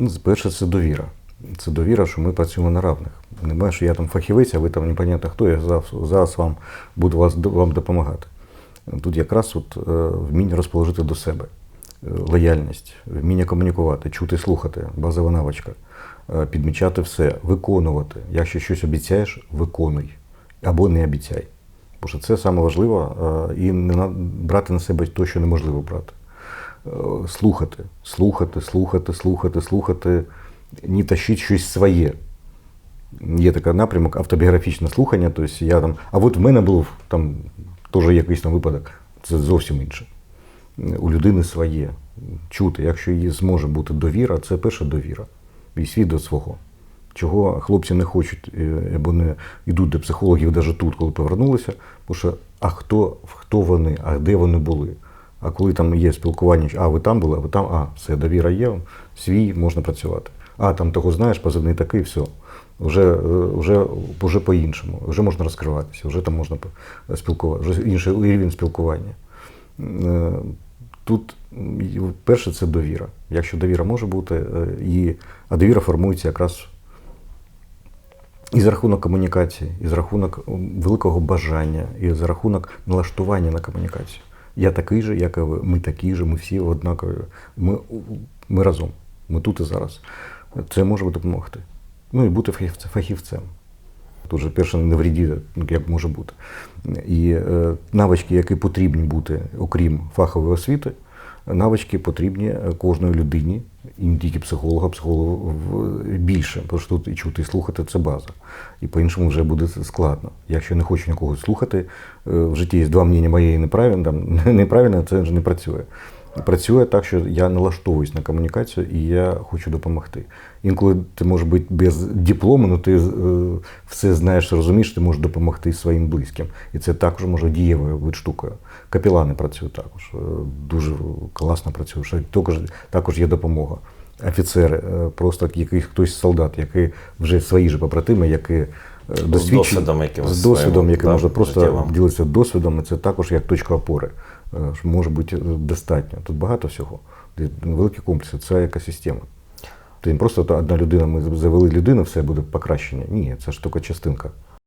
Ну, перше, це довіра. Це довіра, що ми працюємо на равних. Немає, що я там фахівець, а ви там непонятно хто, я зараз, вам буду вас, вам допомагати. Тут якраз от, е, вміння розположити до себе, е, лояльність, вміння комунікувати, чути, слухати, базова навичка, е, підмічати все, виконувати. Якщо щось обіцяєш, виконуй або не обіцяй. Бо що це саме важливо, і не брати на себе те, що неможливо брати. Е, Слухати, слухати, слухати, слухати, слухати, не тащити щось своє. Є такий напрямок автобіографічне слухання. Тобто я там, а от в мене був там теж якийсь там випадок, це зовсім інше. У людини своє. Чути, якщо її зможе бути довіра, це перша довіра. І свій до свого. Чого хлопці не хочуть е, або не йдуть до психологів навіть тут, коли повернулися, бо що а хто, хто вони, а де вони були? А коли там є спілкування, а ви там були, а ви там, а, все, довіра є, свій можна працювати. А там того знаєш, позивний такий, все. Вже, е, вже, вже по-іншому, вже можна розкриватися, вже там можна спілкуватися, вже інший рівень спілкування. Е, Тут перше це довіра. Якщо довіра може бути, е, і, а довіра формується якраз і за рахунок комунікації, і за рахунок великого бажання, і за рахунок налаштування на комунікацію. Я такий же, як і ви, ми такі же, ми всі однакові. Ми, ми разом, ми тут і зараз. Це може допомогти. Ну і бути фахівцем. Тут же перше не вріді, як може бути. І е, навички, які потрібні бути, окрім фахової освіти, навички потрібні е, кожної людині, і не тільки психолога, психолога більше. Тому що тут і чути, і слухати це база. І по-іншому вже буде складно. Якщо не хочу нікого слухати, е, в житті є два мнення моє і неправильне, там, неправильне, це вже не працює. Працює так, що я налаштовуюсь на комунікацію і я хочу допомогти. Інколи ти можеш бути без диплому, але ти е, все знаєш, розумієш, ти можеш допомогти своїм близьким. І це також може дієвою бути штукою. Капілани працюють також. е, Дуже класно працюють. Також, також є допомога. Офіцери, е, просто якийсь хтось солдат, який вже свої ж побратими, які досвідчені- досвідом якимось з досвідом, який може просто ділитися досвідом, і це також як точка опори. Е, Може бути е, достатньо. Тут багато всього. Великі комплекси, це екосистема. Ти не просто одна людина, ми завели людину, все буде покращення. Ні, це ж тільки частинка.